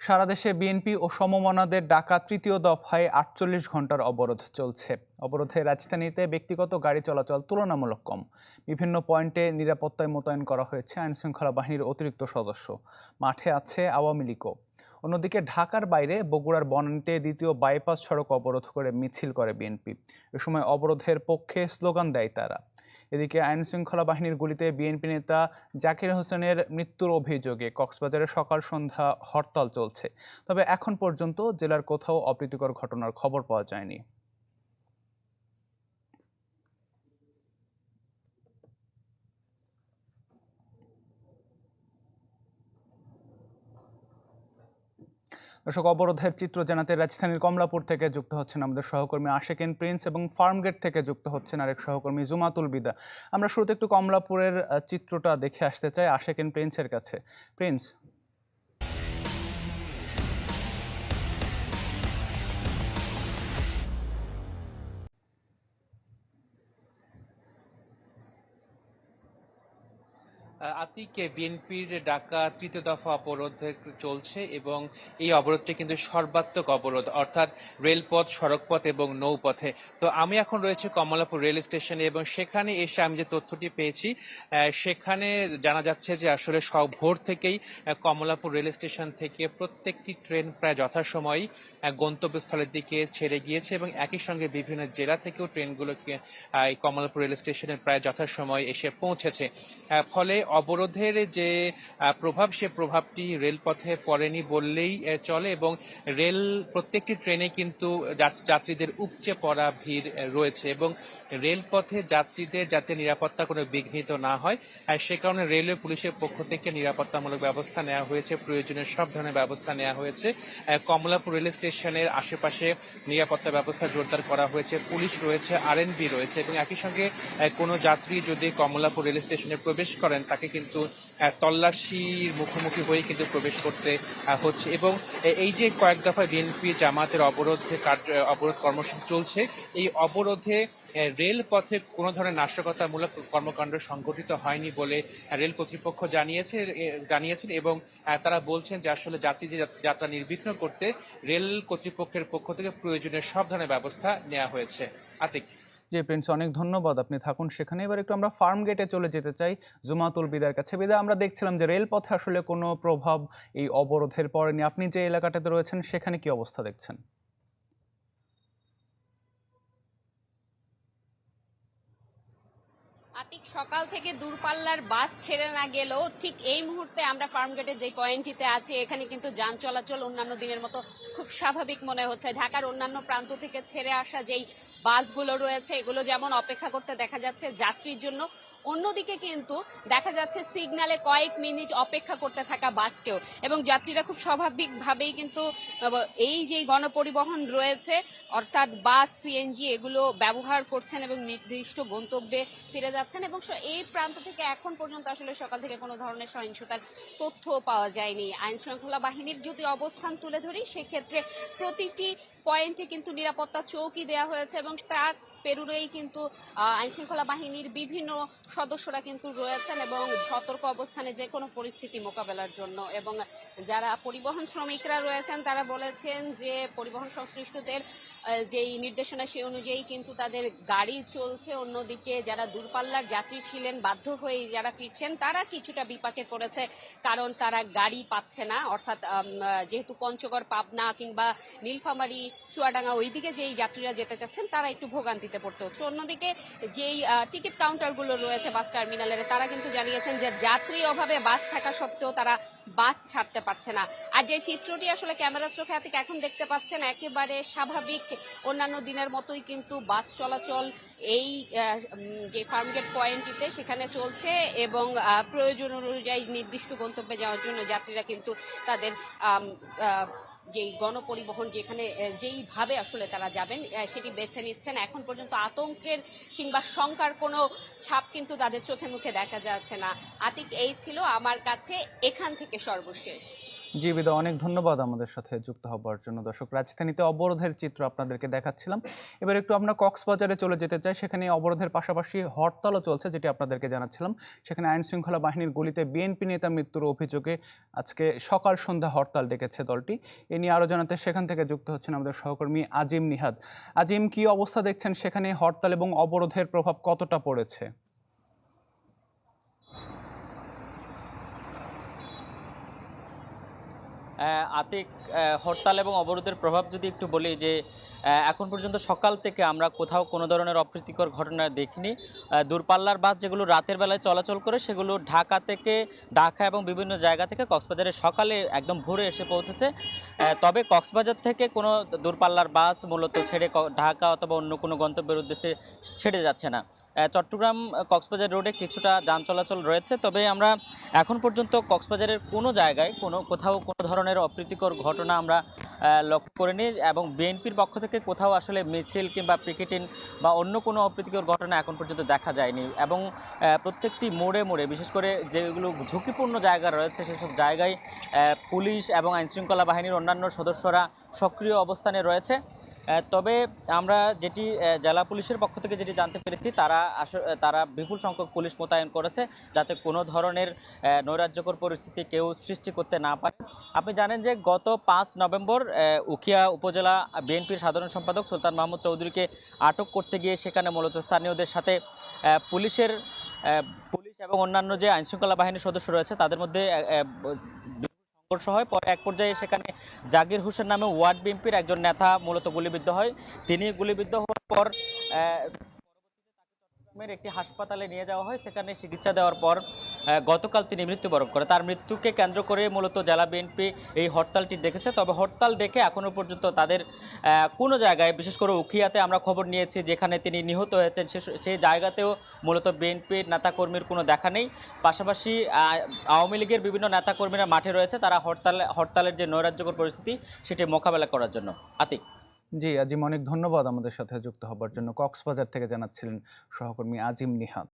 সারা দেশে বিএনপি ও সমমনাদের ডাকা তৃতীয় দফায় আটচল্লিশ ঘণ্টার অবরোধ চলছে। অবরোধে রাজধানীতে ব্যক্তিগত গাড়ি চলাচল তুলনামূলক কম। বিভিন্ন পয়েন্টে নিরাপত্তায় মোতায়েন করা হয়েছে আইনশৃঙ্খলা বাহিনীর অতিরিক্ত সদস্য। মাঠে আছে আওয়ামী লীগও। অন্যদিকে ঢাকার বাইরে বগুড়ার বনানীতে দ্বিতীয় বাইপাস সড়ক অবরোধ করে মিছিল করে বিএনপি। এ সময় অবরোধের পক্ষে স্লোগান দেয় তারা। এদিকে আইন শৃঙ্খলা বাহিনীর গুলিতে বিএনপি নেতা জাকির হোসেনের মৃত্যুর অভিযোগে কক্সবাজারে সকাল সন্ধ্যা হরতাল চলছে। তবে এখন পর্যন্ত জেলার কোথাও অপ্রীতিকর ঘটনার খবর পাওয়া যায়নি। দর্শক, অবরোধের চিত্র জানাতে রাজধানীর কমলাপুর থেকে যুক্ত হচ্ছেন আমাদের সহকর্মী আশেকেন প্রিন্স এবং ফার্মগেট থেকে যুক্ত হচ্ছেন আরেক সহকর্মী জুমাতুল বিদা। আমরা শুরুতে একটু কমলাপুরের চিত্রটা দেখে আসতে চাই আশেকেন প্রিন্সের কাছে। প্রিন্স আতিক বিএনপির ডাকা তৃতীয় দফা অবরোধ চলছে এবং এই অবরোধটি কিন্তু সর্বাত্মক অবরোধ, অর্থাৎ রেলপথ, সড়কপথ এবং নৌপথে। তো আমি এখন রয়েছে কমলাপুর রেল স্টেশনে এবং সেখানে এসে আমি যে তথ্যটি পেয়েছি সেখানে জানা যাচ্ছে যে আসলে সব ভোর থেকেই কমলাপুর রেল স্টেশন থেকে প্রত্যেকটি ট্রেন প্রায় যথাসময়ই গন্তব্যস্থলের দিকে ছেড়ে গিয়েছে এবং একই সঙ্গে বিভিন্ন জেলা থেকেও ট্রেনগুলোকে এই কমলাপুর রেল স্টেশনে প্রায় যথাসময় এসে পৌঁছেছে। ফলে অবরোধের যে প্রভাব, সে প্রভাবটি রেলপথে পড়েনি বললেই চলে এবং রেল প্রত্যেকটি ট্রেনে কিন্তু যাত্রীদের উপচে পড়া ভিড় রয়েছে এবং রেলপথে যাত্রীদের যাতে নিরাপত্তা কোনো বিঘ্নিত না হয় সে কারণে রেলওয়ে পুলিশের পক্ষ থেকে নিরাপত্তামূলক ব্যবস্থা নেওয়া হয়েছে, প্রয়োজনীয় সব ধরনের ব্যবস্থা নেওয়া হয়েছে। কমলাপুর রেল স্টেশনের আশেপাশে নিরাপত্তা ব্যবস্থা জোরদার করা হয়েছে, পুলিশ রয়েছে আরএনবি রয়েছে এবং একই সঙ্গে কোনো যাত্রী যদি কমলাপুর রেল স্টেশনে প্রবেশ করেন, তাকে কিন্তু তল্লাশির মুখোমুখি হয়ে কিন্তু প্রবেশ করতে হচ্ছে। এবং এই যে কয়েক দফা বিএনপি জামাতের অবরোধ অবরোধ কর্মসূচি চলছে, এই অবরোধে রেলপথে কোনো ধরনের নাশকতামূলক কর্মকাণ্ড সংঘটিত হয়নি বলে রেল কর্তৃপক্ষ জানিয়েছে জানিয়েছেন এবং তারা বলছেন যে আসলে যাত্রীদের যাত- যাত্রা নির্বিঘ্ন করতে রেল কর্তৃপক্ষের পক্ষ থেকে প্রয়োজনীয় সব ধরনের ব্যবস্থা নেওয়া হয়েছে। আতিক। জি প্রিন্স, অনেক ধন্যবাদ। আপনি থাকুন সেখানে। এবার একটু আমরা ফার্ম গেটে চলে যেতে চাই জুমাতুল বিদার কাছে। বিদা আমরা দেখছিলাম যে রেলপথে আসলে কোনো প্রভাব এই অবরোধের পড়েনি আপনি যে এলাকাটাতে রয়েছেন সেখানে কি অবস্থা দেখছেন? আতিক সকাল থেকে দূরপাল্লার বাস ছেড়ে না গেলেও ঠিক এই মুহূর্তে আমরা ফার্ম গেটের যে পয়েন্টটিতে আছি, এখানে কিন্তু যান চলাচল অন্যান্য দিনের মতো খুব স্বাভাবিক মনে হচ্ছে। ঢাকার অন্যান্য প্রান্ত থেকে ছেড়ে আসা যেই বাসগুলো রয়েছে, এগুলো যেমন অপেক্ষা করতে দেখা যাচ্ছে যাত্রীর জন্য অন্যদিকে কিন্তু দেখা যাচ্ছে সিগন্যালে কয়েক মিনিট অপেক্ষা করতে থাকা বাসকেও। এবং যাত্রীরা খুব স্বাভাবিকভাবেই কিন্তু এই যে গণপরিবহন রয়েছে, অর্থাৎ বাস সিএনজি এগুলো ব্যবহার করছেন এবং নির্দিষ্ট গন্তব্যে ফিরে যাচ্ছেন এবং এই প্রান্ত থেকে এখন পর্যন্ত আসলে সকাল থেকে কোনো ধরনের সহিংসতার তথ্য পাওয়া যায়নি। আইন শৃঙ্খলা বাহিনীর যদি অবস্থান তুলে ধরি, সেক্ষেত্রে প্রতিটি পয়েন্টে কিন্তু নিরাপত্তা চৌকি দেওয়া হয়েছে এবং তার পেরুরেই কিন্তু আইন শৃঙ্খলা বাহিনীর বিভিন্ন সদস্যরা কিন্তু রয়েছেন এবং সতর্ক অবস্থানে যে কোনো পরিস্থিতি মোকাবেলার জন্য। এবং যারা পরিবহন শ্রমিকরা রয়েছেন, তারা বলেছেন যে পরিবহন সংশ্লিষ্টদের যেই নির্দেশনা সেই অনুযায়ী কিন্তু তাদের গাড়ি চলছে। অন্যদিকে যারা দূরপাল্লার যাত্রী ছিলেন, বাধ্য হয়ে যারা ফিরছেন, তারা কিছুটা বিপাকে পড়েছে কারণ তারা গাড়ি পাচ্ছে না। অর্থাৎ যেহেতু পঞ্চগড়, পাবনা কিংবা নীলফামারী, চুয়াডাঙ্গা ওইদিকে যেই যাত্রীরা যেতে চাচ্ছেন, তারা একটু ভোগান্তিতে পড়তে। হচ্ছে অন্যদিকে যেই টিকিট কাউন্টারগুলো রয়েছে বাস টার্মিনালের, তারা কিন্তু জানিয়েছেন যে যাত্রী অভাবে বাস থাকা সত্ত্বেও তারা বাস ছাড়তে পারছে না। আর যে চিত্রটি আসলে ক্যামেরার চোখে হাতে এখন দেখতে পাচ্ছেন, একেবারে স্বাভাবিক। অন্যান্য দিনের মতোই কিন্তু বাস চলাচল এই যে ফার্মগেট পয়েন্টটিতে সেখানে চলছে এবং প্রয়োজন অনুযায়ী নির্দিষ্ট গন্তব্যে যাওয়ার জন্য যাত্রীরা কিন্তু তাদের যেই গণপরিবহন যেখানে যেইভাবে আসলে তারা যাবেন সেটি বেছে নিচ্ছেন। এখন পর্যন্ত আতঙ্কের কিংবা শঙ্কার কোনো ছাপ কিন্তু তাদের চোখে মুখে দেখা যাচ্ছে না। আতিক, এই ছিল আমার কাছে এখান থেকে সর্বশেষ। জি বিদা অনেক ধন্যবাদ আমাদের সাথে যুক্ত হবার জন্য। দর্শক, রাজধানীতে অবরোধের চিত্র আপনাদেরকে দেখাচ্ছিলাম। এবার একটু আমরা কক্সবাজারে চলে যেতে চাই। সেখানে অবরোধের পাশাপাশি হরতালও চলছে, যেটি আপনাদেরকে জানাচ্ছিলাম। সেখানে আইন শৃঙ্খলা বাহিনীর গুলিতে বিএনপি নেতা মৃত্যুর অভিযোগে আজকে সকাল সন্ধ্যা হরতাল ডেকেছে দলটি। এ নিয়ে আরও জানাতে সেখান থেকে যুক্ত হচ্ছেন আমাদের সহকর্মী আজিম নিহাদ। আজিম, কি অবস্থা দেখছেন সেখানে হরতাল এবং অবরোধের প্রভাব কতটা পড়েছে? আতিক হরতাল এবং অবরোধের প্রভাব যদি একটু বলি যে এখন পর্যন্ত সকাল থেকে আমরা কোথাও কোনো ধরনের অপ্রীতিকর ঘটনা দেখিনি। দূরপাল্লার বাস যেগুলো রাতের বেলায় চলাচল করে, সেগুলো ঢাকা থেকে, ঢাকা এবং বিভিন্ন জায়গা থেকে কক্সবাজারে সকালে একদম ভোরে এসে পৌঁছেছে। তবে কক্সবাজার থেকে কোনো দূরপাল্লার বাস মূলত ছেড়ে ঢাকা অথবা অন্য কোনো গন্তব্যের উদ্দেশ্যে ছেড়ে যাচ্ছে না। চট্টগ্রাম কক্সবাজার রোডে কিছুটা যান চলাচল রয়েছে, তবে আমরা এখন পর্যন্ত কক্সবাজারের কোনো জায়গায় কোনো, কোথাও কোনো ধরনের অপ্রীতিকর ঘটনা আমরা লক্ষ্য করিনি এবং বিএনপির পক্ষ থেকে কোথাও আসলে মিছিল কিংবা পিকেটিং বা অন্য কোনো অপ্রীতিকর ঘটনা এখন পর্যন্ত দেখা যায়নি এবং প্রত্যেকটি মোড়ে মোড়ে, বিশেষ করে যেগুলো ঝুঁকিপূর্ণ জায়গা রয়েছে সেসব জায়গায় পুলিশ এবং আইনশৃঙ্খলা বাহিনীর অন্যান্য সদস্যরা সক্রিয় অবস্থানে রয়েছে। তবে আমরা যেটি জেলা পুলিশের পক্ষ থেকে যেটি জানতে পেরেছি, তারা তারা বিপুল সংখ্যক পুলিশ মোতায়েন করেছে যাতে কোনো ধরনের নৈরাজ্যকর পরিস্থিতি কেউ সৃষ্টি করতে না পারে। আপনি জানেন যে গত পাঁচ নভেম্বর উখিয়া উপজেলা বিএনপির সাধারণ সম্পাদক সুলতান মাহমুদ চৌধুরীকে আটক করতে গিয়ে সেখানে মূলত স্থানীয়দের সাথে পুলিশের পুলিশ এবং অন্যান্য যে আইনশৃঙ্খলা বাহিনীর সদস্য রয়েছে, তাদের মধ্যে সংঘর্ষ হয়। পর এক পর্যায়ে সেখানে জাগির হোসেন নামে ওয়ার্ড বিএনপির একজন নেতা মূলত গুলিবিদ্ধ হয়। তিনি গুলিবিদ্ধ হওয়ার পর আহ, একটি হাসপাতালে নিয়ে যাওয়া হয়। সেখানে চিকিৎসা দেওয়ার পর গতকাল তিনি মৃত্যুবরণ করে তার মৃত্যুকে কেন্দ্র করে মূলত জেলা বিএনপি এই হরতালটি দেখেছে। তবে হরতাল ডেকে এখনও পর্যন্ত তাদের কোনো জায়গায় বিশেষ করে উখিয়াতে আমরা খবর নিয়েছি যেখানে তিনি নিহত হয়েছেন সেই জায়গাতেও মূলত বিএনপির নেতাকর্মীর কোনো দেখা নেই। পাশাপাশি আওয়ামী লীগের বিভিন্ন নেতাকর্মীরা মাঠে রয়েছে। তারা হরতাল হরতালের যে নৈরাজ্যকর পরিস্থিতি সেটি মোকাবেলা করার জন্য। আতিক। জি, আজিম, অনেক ধন্যবাদ আমাদের সাথে যুক্ত হবার জন্য। কক্সবাজার থেকে জানাচ্ছিলেন সহকর্মী আজিম নিহাদ